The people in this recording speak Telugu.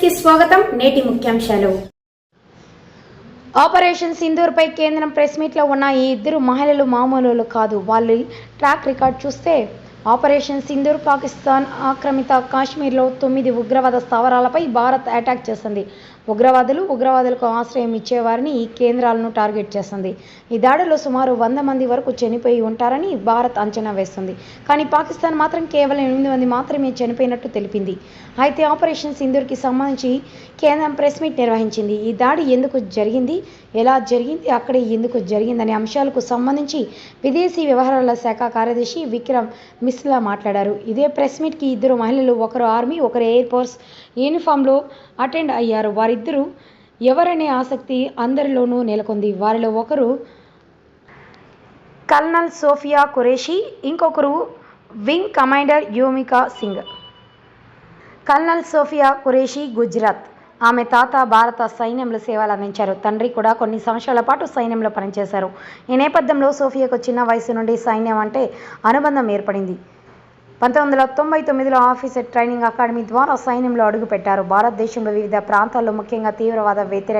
కి స్వాగతం. నేటి ముఖ్యాంశాలు. ఆపరేషన్ సింధూర్పై కేంద్రం ప్రెస్ మీట్లో ఉన్న ఈ ఇద్దరు మహిళలు మామూలు కాదు. వాళ్ళ ట్రాక్ రికార్డ్ చూస్తే ఆపరేషన్ సింధూర్ పాకిస్తాన్ ఆక్రమిత కాశ్మీర్లో తొమ్మిది ఉగ్రవాద స్థావరాలపై భారత్ అటాక్ చేసింది. ఉగ్రవాదులు ఉగ్రవాదులకు ఆశ్రయం ఇచ్చేవారిని ఈ కేంద్రాలను టార్గెట్ చేస్తుంది ఈ దాడిలో సుమారు వంద మంది వరకు చనిపోయి ఉంటారని భారత్ అంచనా వేస్తుంది కానీ పాకిస్తాన్ మాత్రం కేవలం ఎనిమిది మంది మాత్రమే చనిపోయినట్టు తెలిపింది. అయితే ఆపరేషన్ సింధూర్కి సంబంధించి కేంద్రం ప్రెస్ మీట్ నిర్వహించింది. ఈ దాడి ఎందుకు జరిగింది? ఎలా జరిగింది? అక్కడే ఎందుకు జరిగిందనే అంశాలకు సంబంధించి విదేశీ వ్యవహారాల శాఖ కార్యదర్శి విక్రమ్ మిస్లా మాట్లాడారు. ఇదే ప్రెస్ మీట్కి ఇద్దరు మహిళలు ఒకరు ఆర్మీ ఒకరు ఎయిర్ ఫోర్స్ యూనిఫామ్లో అటెండ్ అయ్యారు. వారిద్దరూ ఎవరనే ఆసక్తి అందరిలోనూ నెలకొంది. వారిలో ఒకరు కల్నల్ సోఫియా ఖురేషి ఇంకొకరు wing commander Vyomika Singh. Colonel Sofiya Qureshi Gujarat. ఆమె తాత భారత సైన్యంలో సేవలు అందించారు తండ్రి కూడా కొన్ని సంవత్సరాల పాటు సైన్యంలో పనిచేశారు. ఈ నేపథ్యంలో సోఫియాకు చిన్న వయసు నుండి సైన్యం అంటే అనుబంధం ఏర్పడింది. పంతొమ్మిది వందల తొంభై తొమ్మిదిలో ఆఫీసర్ ట్రైనింగ్ అకాడమీ ద్వారా సైన్యంలో అడుగుపెట్టారు. భారతదేశంలో వివిధ ప్రాంతాల్లో ముఖ్యంగా తీవ్రవాద వ్యతిరేక